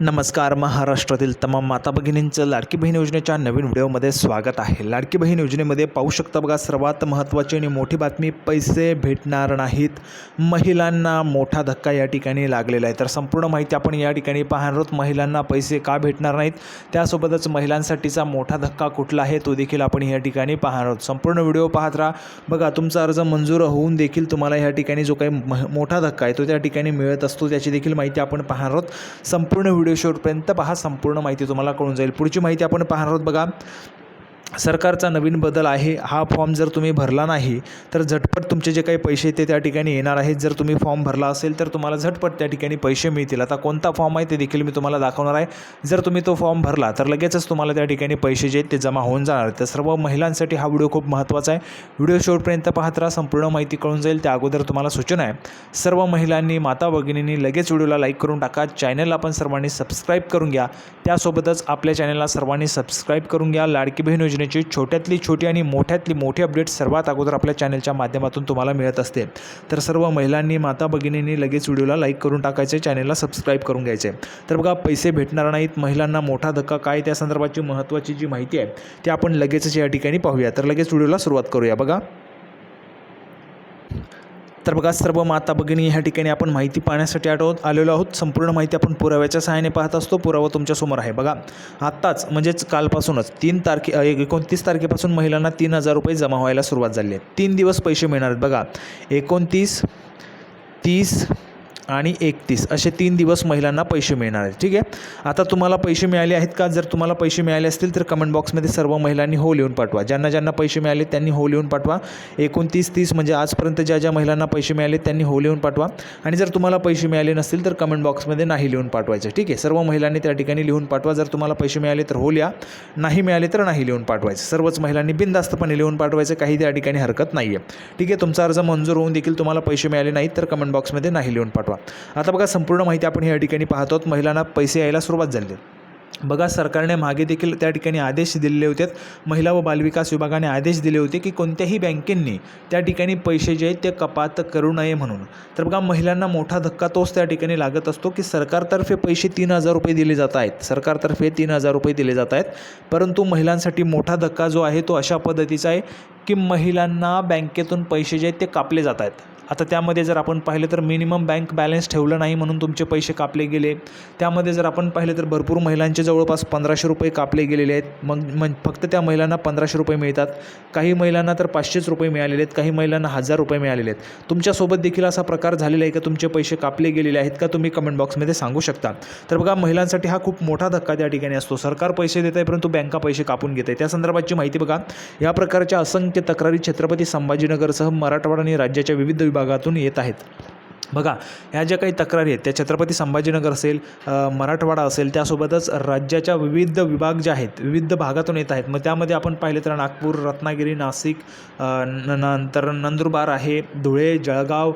नमस्कार महाराष्ट्रातील तमाम माता भगिनींचं लाडकी बहीण योजनेच्या नवीन व्हिडिओमध्ये स्वागत आहे. लाडकी बहीण योजनेमध्ये पाहू शकता बघा सर्वात महत्त्वाची आणि मोठी बातमी पैसे भेटणार नाहीत. महिलांना मोठा धक्का या ठिकाणी लागलेला आहे. तर संपूर्ण माहिती आपण या ठिकाणी पाहणार आहोत. महिलांना पैसे का भेटणार नाहीत? त्यासोबतच महिलांसाठीचा मोठा धक्का कुठला आहे तो देखील आपण या ठिकाणी पाहणार आहोत. संपूर्ण व्हिडिओ पाहत राहा. बघा तुमचा अर्ज मंजूर होऊन देखील तुम्हाला या ठिकाणी जो काही मोठा धक्का आहे तो त्या ठिकाणी मिळत असतो. त्याची देखील माहिती आपण पाहणार आहोत. संपूर्ण व्हिडिओ शेवटपर्यंत पहा संपूर्ण माहिती तुम्हाला कळून जाईल. पुढची माहिती आपण पाहणार आहोत बघा. सरकारचा नवीन बदल आहे हा फॉर्म जर तुम्ही भरला नाही तर झटपट तुमचे जे काही पैसे ते त्या ठिकाणी येणार आहेत. जर तुम्ही फॉर्म भरला असेल तर तुम्हाला झटपट त्या ठिकाणी पैसे मिळतील. आता कोणता फॉर्म आहे ते देखील मी तुम्हाला दाखवणार आहे. जर तुम्ही तो फॉर्म भरला तर लगेचच तुम्हाला त्या ठिकाणी पैसे जे आहेत ते जमा होऊन जाणार तर सर्व महिलांसाठी हा व्हिडिओ खूप महत्त्वाचा आहे. व्हिडिओ शेवटपर्यंत पाहत राहा संपूर्ण माहिती कळून जाईल. त्या अगोदर तुम्हाला सूचना आहे. सर्व महिलांनी माता भगिनींनी लगेच व्हिडिओला लाईक करून टाका. चॅनलला पण सर्वांनी सबस्क्राईब करून घ्या. त्यासोबतच आपल्या चॅनलला सर्वांनी सबस्क्राईब करून घ्या. लाडकी बहीण योजनेची छोट्यातली छोटी आणि मोठ्यातली मोठी अपडेट सर्वात अगोदर आपल्या चॅनलच्या माध्यमातून तुम्हाला मिळत असते. तर सर्व महिलांनी माता भगिनींनी लगेच व्हिडिओला लाईक करून टाकायचे चॅनलला सबस्क्राईब करून घ्यायचे. तर बघा पैसे भेटणार नाहीत महिलांना मोठा धक्का काय त्या संदर्भाची महत्त्वाची जी माहिती आहे ती आपण लगेचच या ठिकाणी पाहूया. तर लगेच व्हिडिओला सुरुवात करूया. बघा. तर बघा सर्व माता भगिनी ह्या ठिकाणी आपण माहिती पाहण्यासाठी आठवत आलेलो आहोत. संपूर्ण माहिती आपण पुराव्याच्या सहाय्याने पाहत असतो. पुरावा तुमच्यासमोर आहे. बघा आत्ताच म्हणजेच कालपासूनच तीन तारखे एकोणतीस तारखेपासून महिलांना तीन हजार रुपये जमा व्हायला सुरुवात झाली आहे. तीन दिवस पैसे मिळणार आहेत. बघा एकोणतीस तीस आणि एकतीस असे तीन दिवस महिलांना पैसे मिळणार आहेत. ठीक आहे? आता तुम्हाला पैसे मिळाले आहेत का? जर तुम्हाला पैसे मिळाले असतील तर कमेंट बॉक्समध्ये सर्व महिलांनी हो लिहून पाठवा. ज्यांना ज्यांना पैसे मिळाले त्यांनी हो लिहून पाठवा. एकोणतीस तीस म्हणजे आजपर्यंत ज्या ज्या महिलांना पैसे मिळाले त्यांनी हो लिहून पाठवा. आणि जर तुम्हाला पैसे मिळाले नसतील तर कमेंट बॉक्समध्ये नाही लिहून पाठवायचे. ठीक आहे? सर्व महिलांनी त्या ठिकाणी लिहून पाठवा. जर तुम्हाला पैसे मिळाले तर हो लिहा नाही मिळाले तर नाही लिहून पाठवायचे. सर्वच महिलांनी बिनधास्तपणे लिहून पाठवायचे. काही त्या ठिकाणी हरकत नाही आहे ठीक आहे? तुमचा अर्ज मंजूर होऊन देखील तुम्हाला पैसे मिळाले नाहीत तर कमेंट बॉक्समध्ये नाही लिहून पाठवा. आता बघा संपूर्ण माहिती आपण या ठिकाणी पाहतो. महिलांना पैसे यायला सुरुवात झाली. आहे. बघा सरकारने मागे देखील त्या ठिकाणी आदेश दिलेले होते. महिला व बालविकास विभागाने आदेश दिले होते की कोणत्याही बँकेंनी त्या ठिकाणी पैसे जे आहेत ते कपात करू नये म्हणून. तर बघा महिलांना मोठा धक्का तोच त्या ठिकाणी लागत असतो की सरकारतर्फे पैसे तीन हजार रुपये दिले जात आहेत. सरकारतर्फे तीन हजार रुपये दिले जात आहेत. परंतु महिलांसाठी मोठा धक्का जो आहे तो अशा पद्धतीचा आहे की महिलांना बँकेतून पैसे जे आहेत ते कापले जात आहेत. आता त्यामध्ये जर आपण पाहिलं तर मिनिमम बँक बॅलन्स ठेवलं नाही म्हणून तुमचे पैसे कापले गेले. त्यामध्ये जर आपण पाहिलं तर भरपूर महिलांचे जवळपास पंधराशे रुपये कापले गेलेले आहेत. मग मग फक्त त्या महिलांना पंधराशे रुपये मिळतात. काही महिलांना तर पाचशेच रुपये मिळालेले आहेत. काही महिलांना हजार रुपये मिळालेले आहेत. तुमच्यासोबत देखील असा प्रकार झालेला आहे का? तुमचे पैसे कापले गेलेले आहेत का? तुम्ही कमेंट बॉक्समध्ये सांगू शकता. तर बघा महिलांसाठी हा खूप मोठा धक्का त्या ठिकाणी असतो. सरकार पैसे देत आहे परंतु बँका पैसे कापून घेत आहे. त्या संदर्भाची माहिती बघा. या प्रकारच्या असंख्य तक्रारी छत्रपती संभाजीनगरसह मराठवाडा आणि राज्याच्या विविध विभागातून येत आहेत. बघा ह्या ज्या काही तक्रारी आहेत त्या छत्रपती संभाजीनगर असेल मराठवाडा असेल त्यासोबतच राज्याच्या विविध विभाग जे आहेत विविध भागातून येत आहेत मग त्यामध्ये आपण पाहिले तर नागपूर रत्नागिरी नाशिक न- नंतर नंदुरबार आहे धुळे जळगाव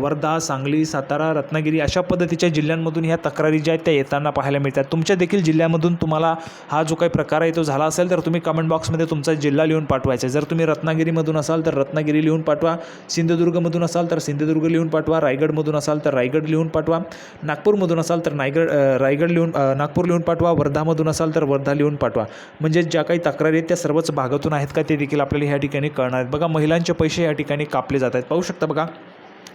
वर्धा सांगली सातारा रत्नागिरी अशा पद्धतीच्या जिल्ह्यांमधून ह्या तक्रारी ज्या आहेत त्या येताना पाहायला मिळतात. तुमच्या देखील जिल्ह्यामधून तुम्हाला हा जो काही प्रकार आहे तो झाला असेल तर तुम्ही कमेंट बॉक्समध्ये तुमचा जिल्हा लिहून पाठवायचा जर तुम्ही रत्नागिरीमधून असाल तर रत्नागिरी लिहून पाठवा. सिंधुदुर्गमधून असाल तर सिंधुदुर्ग लिहून पाठवा. रायगडमधून असाल तर रायगड लिहून पाठवा. नागपूरमधून असाल तर नायगड रायगड लिहून नागपूर लिहून पाठवा. वर्धामधून असाल तर वर्धा लिहून पाठवा. म्हणजे ज्या काही तक्रारी आहेत त्या सर्वच भागातून आहेत का ते देखील आपल्याला ह्या ठिकाणी कळणार आहेत. बघा महिलांचे पैसे या ठिकाणी कापले जात आहेत. पाहू शकता बघा.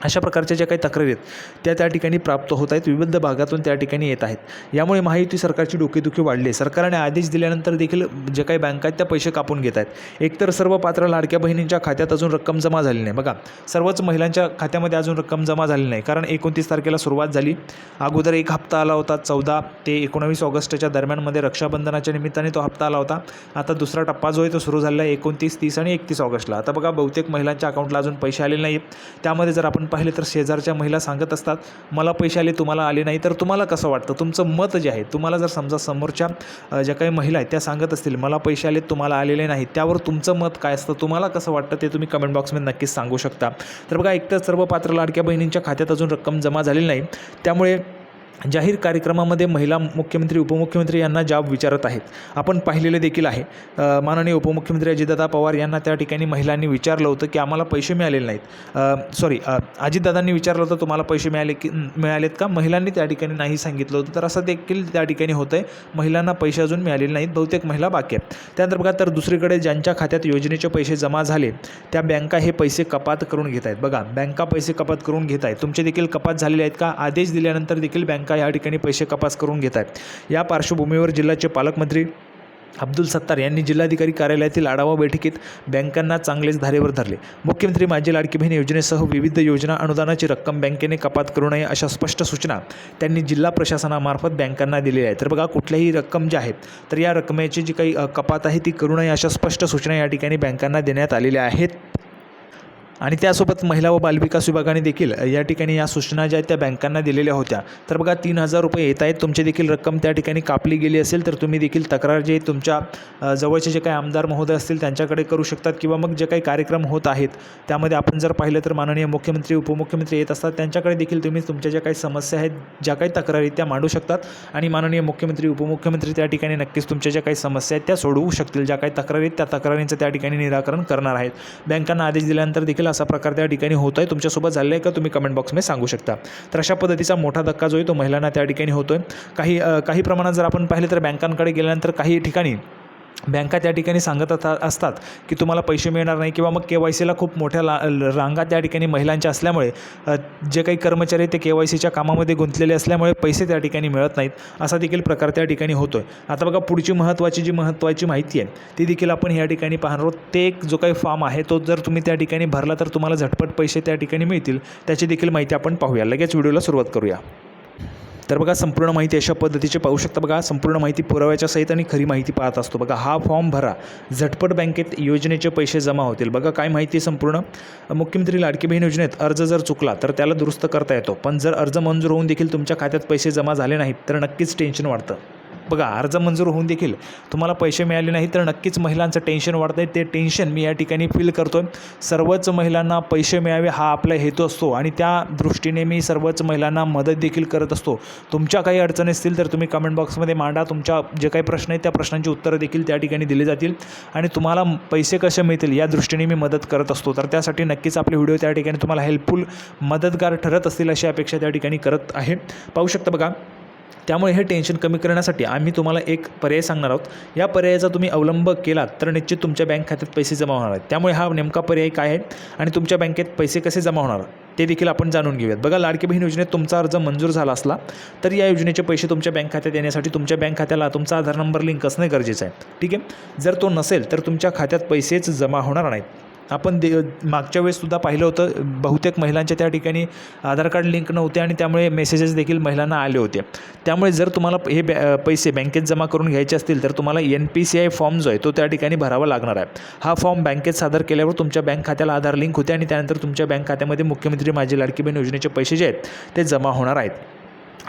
अशा प्रकारच्या ज्या काही तक्रारी आहेत त्या त्या ठिकाणी प्राप्त होत आहेत. विविध भागातून त्या ठिकाणी येत आहेत. यामुळे महायुती सरकारची डोकेदुखी वाढली आहे. सरकारने आदेश दिल्यानंतर देखील जे काही बँका आहेत त्या पैसे कापून घेत आहेत. एकतर सर्व पात्र लाडक्या बहिणींच्या खात्यात अजून रक्कम जमा झाली नाही. बघा सर्वच महिलांच्या खात्यामध्ये अजून रक्कम जमा झाली नाही. कारण एकोणतीस तारखेला सुरुवात झाली. अगोदर एक हप्ता आला होता चौदा ते एकोणावीस ऑगस्टच्या दरम्यानमध्ये रक्षाबंधनाच्या निमित्ताने तो हप्ता आला होता. आता दुसरा टप्पा जो आहे तो सुरू झालेला आहे एकोणतीस तीस आणि एकतीस ऑगस्टला. आता बघा बहुतेक महिलांच्या अकाउंटला अजून पैसे आलेले नाही त्यामध्ये जर आपण पाहिले तर शेजारच्या महिला सांगत असतात मला पैसे आले तुम्हाला आले नाही तर तुम्हाला कसं वाटतं? तुमचं मत जे आहे तुम्हाला जर समजा समोरच्या ज्या काही महिला आहेत त्या सांगत असतील मला पैसे आले तुम्हाला आलेले नाही त्यावर तुमचं मत काय असतं? तुम्हाला कसं वाटतं? ते तुम्ही कमेंट बॉक्समध्ये नक्कीच सांगू शकता. तर बघा एकतर सर्व पात्र लाडक्या बहिणींच्या खात्यात अजून रक्कम जमा झालेली नाही. त्यामुळे जाहीर कार्यक्रमामध्ये महिला मुख्यमंत्री उपमुख्यमंत्री यांना जाब विचारत आहेत. आपण पाहिलेले देखील आहे. माननीय उपमुख्यमंत्री अजितदादा पवार यांना त्या ठिकाणी महिलांनी विचारलं होतं की आम्हाला पैसे मिळालेले नाहीत. सॉरी अजितदादांनी विचारलं होतं तुम्हाला पैसे मिळाले की मिळालेत का? महिलांनी त्या ठिकाणी नाही सांगितलं होतं. तर असं देखील त्या ठिकाणी होतं आहे महिलांना पैसे अजून मिळालेले नाहीत. बहुतेक महिला बाकी आहेत. त्यानंतर बघा तर दुसरीकडे ज्यांच्या खात्यात योजनेचे पैसे जमा झाले त्या बँका हे पैसे कपात करून घेत आहेत. बघा बँका पैसे कपात करून घेत आहेत. तुमचे देखील कपात झालेले आहेत का? आदेश दिल्यानंतर देखील बँक या ठिकाणी पैसे कपात करून घेत आहेत. या पार्श्वभूमीवर जिल्ह्याचे पालकमंत्री अब्दुल सत्तार यांनी जिल्हाधिकारी कार्यालयातील आढावा बैठकीत बँकांना चांगलेच धारेवर धरले. मुख्यमंत्री माझी लाडकी बहीण योजनेसह विविध योजना अनुदानाची रक्कम बँकेने कपात करू नये अशा स्पष्ट सूचना त्यांनी जिल्हा प्रशासनामार्फत बँकांना दिलेल्या आहेत. तर बघा कुठल्याही रक्कम ज्या आहेत तर या रकमेची जी काही कपात आहे ती करू नये अशा स्पष्ट सूचना या ठिकाणी बँकांना देण्यात आलेल्या आहेत. आणि त्यासोबत महिला व बालविकास विभागाने देखील या ठिकाणी या सूचना ज्या आहेत त्या बँकांना दिलेल्या होत्या. तर बघा तीन हजार रुपये येत आहेत. तुमची देखील रक्कम त्या ठिकाणी कापली गेली असेल तर तुम्ही देखील तक्रार जे तुमच्या जवळचे जे काही आमदार महोदय असतील त्यांच्याकडे करू शकतात किंवा मग जे काही कार्यक्रम होत आहेत त्यामध्ये आपण जर पाहिलं तर माननीय मुख्यमंत्री उपमुख्यमंत्री येत असतात. त्यांच्याकडे देखील तुम्ही तुमच्या ज्या काही समस्या आहेत ज्या काही तक्रारी त्या मांडू शकतात आणि माननीय मुख्यमंत्री उपमुख्यमंत्री त्या ठिकाणी नक्कीच तुमच्या ज्या काही समस्या आहेत त्या सोडवू शकतील. ज्या काही तक्रारी आहेत त्या तक्रारींचं त्या ठिकाणी निराकरण करणार आहेत. बँकांना आदेश दिल्यानंतर देखील असा प्रकार त्या ठिकाणी होत आहे तुमच्यासोबत झालं आहे का तुम्ही कमेंट बॉक्समध्ये सांगू शकता. तर अशा पद्धतीचा मोठा धक्का जो आहे तो महिलांना त्या ठिकाणी होतो आहे काही काही प्रमाणात जर आपण पाहिलं तर बँकांकडे गेल्यानंतर काही ठिकाणी बँका त्या ठिकाणी सांगत आता- असतात की तुम्हाला पैसे मिळणार नाही किंवा मग के वाय सीला खूप मोठ्या ला रांगा त्या ठिकाणी महिलांच्या असल्यामुळे जे काही कर्मचारी ते के वाय सीच्या कामामध्ये गुंतलेले असल्यामुळे पैसे त्या ठिकाणी मिळत नाहीत. असा देखील प्रकार त्या ठिकाणी होतो आहे आता बघा पुढची महत्त्वाची जी महत्त्वाची माहिती आहे ती देखील आपण या ठिकाणी पाहणार आहोत. ते एक जो काही फॉर्म आहे तो जर तुम्ही त्या ठिकाणी भरला तर तुम्हाला झटपट पैसे त्या ठिकाणी मिळतील. त्याची देखील माहिती आपण पाहूया. लगेच व्हिडिओला सुरुवात करूया. तर बघा संपूर्ण माहिती अशा पद्धतीची पाहू शकता बघा. संपूर्ण माहिती पुराव्याच्या सहित आणि खरी माहिती पाहत असतो बघा. हा फॉर्म भरा. झटपट बँकेत योजनेचे पैसे जमा होतील. बघा काय माहिती संपूर्ण? मुख्यमंत्री लाडकी बहीण योजनेत अर्ज जर चुकला तर त्याला दुरुस्त करता येतो. पण जर अर्ज मंजूर होऊन देखील तुमच्या खात्यात पैसे जमा झाले नाहीत तर नक्कीच टेन्शन वाढतं. बघा अर्ज मंजूर होऊन देखील तुम्हाला पैसे मिळाले नाही तर नक्कीच महिलांचं टेन्शन वाढतं आहे ते टेन्शन मी या ठिकाणी फील करतो आहे सर्वच महिलांना पैसे मिळावे हा आपला हेतू असतो आणि त्या दृष्टीने मी सर्वच महिलांना मदत देखील करत असतो. तुमच्या काही अडचणी असतील तर तुम्ही कमेंट बॉक्समध्ये मांडा. तुमच्या जे काही प्रश्न आहेत त्या प्रश्नांची उत्तरं देखील त्या ठिकाणी दिली जातील. आणि तुम्हाला पैसे कसे मिळतील या दृष्टीने मी मदत करत असतो. तर त्यासाठी नक्कीच आपले व्हिडिओ त्या ठिकाणी तुम्हाला हेल्पफुल मदतगार ठरत असतील अशी अपेक्षा त्या ठिकाणी करत आहे. पाहू शकता बघा त्यामुळे हे टेन्शन कमी करण्यासाठी आम्ही तुम्हाला एक पर्याय सांगणार आहोत. या पर्यायाचा तुम्ही अवलंब केलात तर निश्चित तुमच्या बँक खात्यात पैसे जमा होणार आहेत. त्यामुळे हा नेमका पर्याय काय आहे आणि तुमच्या बँकेत पैसे कसे जमा होणार ते देखील आपण जाणून घेऊयात. बघा लाडकी बहीण योजनेत तुमचा अर्ज मंजूर झाला असला तर या योजनेचे पैसे तुमच्या बँक खात्यात येण्यासाठी तुमच्या बँक खात्याला तुमचा आधार नंबर लिंक असणे गरजेचं आहे. ठीक आहे? जर तो नसेल तर तुमच्या खात्यात पैसेच जमा होणार नाहीत. आपण दे मागच्या वेळेससुद्धा पाहिलं होतं बहुतेक महिलांच्या त्या ठिकाणी आधार कार्ड लिंक नव्हते आणि त्यामुळे मेसेजेस देखील महिलांना आले होते. त्यामुळे जर तुम्हाला हे बॅ पैसे बँकेत जमा करून घ्यायचे असतील तर तुम्हाला N P C I form जो आहे तो त्या ठिकाणी भरावा लागणार आहे. हा फॉर्म बँकेत सादर केल्यावर तुमच्या बँक खात्याला आधार लिंक होते आणि त्यानंतर तुमच्या बँक खात्यामध्ये मुख्यमंत्री माझी लाडकी बहीण योजनेचे पैसे जे आहेत ते जमा होणार आहेत.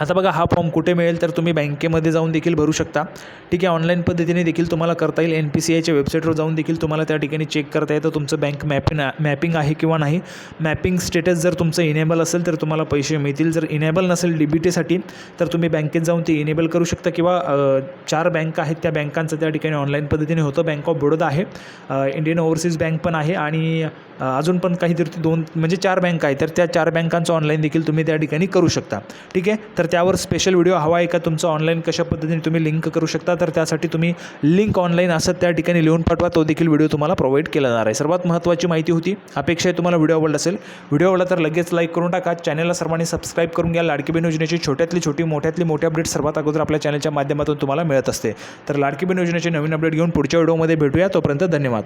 आता बघा हा फॉर्म कुठे मिळेल तर तुम्ही बँकेमध्ये जाऊन देखील भरू शकता. ठीक आहे ऑनलाईन पद्धतीने देखील तुम्हाला करता येईल. एन पी सी आयच्या वेबसाईटवर जाऊन देखील तुम्हाला त्या ठिकाणी चेक करता येतं तुमचं बँक मॅपिंग मॅपिंग आहे किंवा नाही. मॅपिंग स्टेटस जर तुमचं इनेबल असेल तर तुम्हाला पैसे मिळतील. जर इनेबल नसेल डी बी टीसाठी तर तुम्ही बँकेत जाऊन ते इनेबल करू शकता किंवा चार बँक आहेत त्या बँकांचं त्या ठिकाणी ऑनलाईन पद्धतीने होतं. बँक ऑफ बडोदा आहे. इंडियन ओव्हरसीज बँक पण आहे आणि अजून पण काहीतरी दोन म्हणजे चार बँक आहेत. तर त्या चार बँकांचं ऑनलाईन देखील तुम्ही त्या ठिकाणी करू शकता. ठीक आहे? तर तर त्यावर स्पेशल व्हिडिओ हवा आहे का तुमचं ऑनलाईन कशा पद्धतीने तुम्ही लिंक करू शकता? तर त्यासाठी तुम्ही लिंक ऑनलाईन असं त्या ठिकाणी लिहून पाठवा. तो देखील व्हिडिओ तुम्हाला प्रोव्हाइड केला जाणार आहे. सर्वात महत्त्वाची माहिती होती. अपेक्षा आहे तुम्हाला व्हिडिओ आवडला असेल. व्हिडिओ आवडला तर लगेच लाईक करून टाका. चॅनलला सर्वांनी सबस्क्राईब करून घ्या. लाडकी बहीण योजनेची छोट्यातली छोटी मोठ्यातली मोठी अपडेट सर्वात अगोदर आपल्या चॅनलच्या माध्यमातून तुम्हाला मिळत असते. तर लाडकी बहीण योजनेचे नवीन अपडेट घेऊन पुढच्या व्हिडिओमध्ये भेटूया. तोपर्यंत धन्यवाद.